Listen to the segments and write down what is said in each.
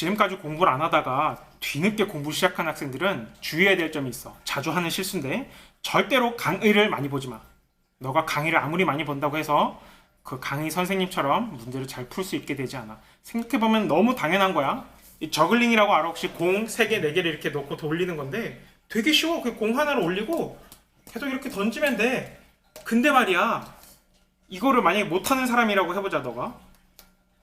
지금까지 공부를 안 하다가 뒤늦게 공부 시작한 학생들은 주의해야 될 점이 있어. 자주 하는 실수인데 절대로 강의를 많이 보지 마. 너가 강의를 아무리 많이 본다고 해서 그 강의 선생님처럼 문제를 잘 풀 수 있게 되지 않아. 생각해보면 너무 당연한 거야. 이 저글링이라고 알아? 혹시 공 3개, 4개를 이렇게 넣고 돌리는 건데 되게 쉬워. 그 공 하나를 올리고 계속 이렇게 던지면 돼. 근데 말이야. 이거를 만약에 못하는 사람이라고 해보자, 너가.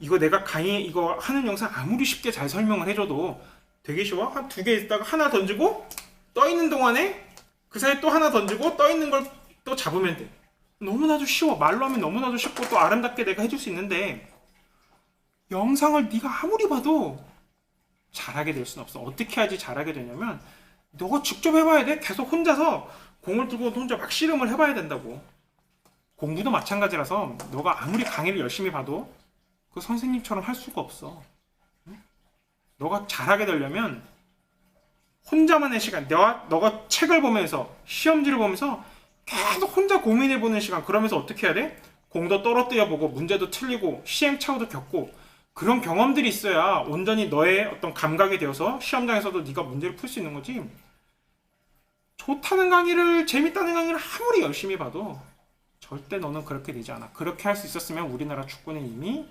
이거 내가 강의 이거 하는 영상 아무리 쉽게 잘 설명을 해줘도 되게 쉬워. 한 두 개 있다가 하나 던지고 떠 있는 동안에 그 사이에 또 하나 던지고 떠 있는 걸 또 잡으면 돼. 너무나도 쉬워. 말로 하면 너무나도 쉽고 또 아름답게 내가 해줄 수 있는데 영상을 네가 아무리 봐도 잘하게 될 수는 없어. 어떻게 해야지 잘하게 되냐면 너가 직접 해봐야 돼. 계속 혼자서 공을 들고 혼자 막 씨름을 해봐야 된다고. 공부도 마찬가지라서 너가 아무리 강의를 열심히 봐도 그 선생님처럼 할 수가 없어. 응? 너가 잘하게 되려면 혼자만의 시간, 너가, 너가 책을 보면서 시험지를 보면서 계속 혼자 고민해 보는 시간. 그러면서 어떻게 해야 돼? 공도 떨어뜨려 보고 문제도 틀리고 시행착오도 겪고 그런 경험들이 있어야 온전히 너의 어떤 감각이 되어서 시험장에서도 네가 문제를 풀 수 있는 거지. 좋다는 강의를 재밌다는 강의를 아무리 열심히 봐도 절대 너는 그렇게 되지 않아. 그렇게 할 수 있었으면 우리나라 축구는 이미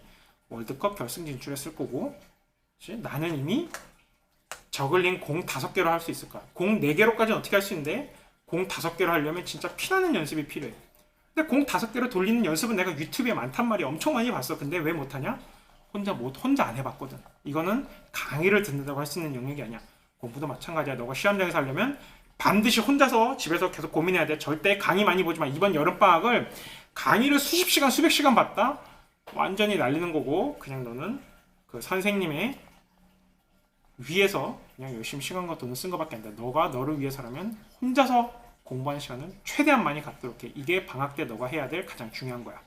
월드컵 결승 진출했을 거고, 그치? 나는 이미 저글링 공 다섯 개로 할 수 있을 거야. 공네 개로까지는 어떻게 할 수 있는데 공 다섯 개로 하려면 진짜 피나는 연습이 필요해. 근데 공 다섯 개로 돌리는 연습은 내가 유튜브에 많단 말이야. 엄청 많이 봤어. 근데 왜 못하냐? 혼자 못 혼자 안 해봤거든. 이거는 강의를 듣는다고 할 수 있는 영역이 아니야. 공부도 마찬가지야. 너가 시험장에서 하려면 반드시 혼자서 집에서 계속 고민해야 돼. 절대 강의 많이 보지 마. 이번 여름 방학을 강의를 수십 시간, 수백 시간 봤다. 완전히 날리는 거고 그냥 너는 그 선생님의 위해서 그냥 열심히 시간과 돈을 쓴 것밖에 안 돼. 너가 너를 위해서라면 혼자서 공부하는 시간은 최대한 많이 갖도록 해. 이게 방학 때 너가 해야 될 가장 중요한 거야.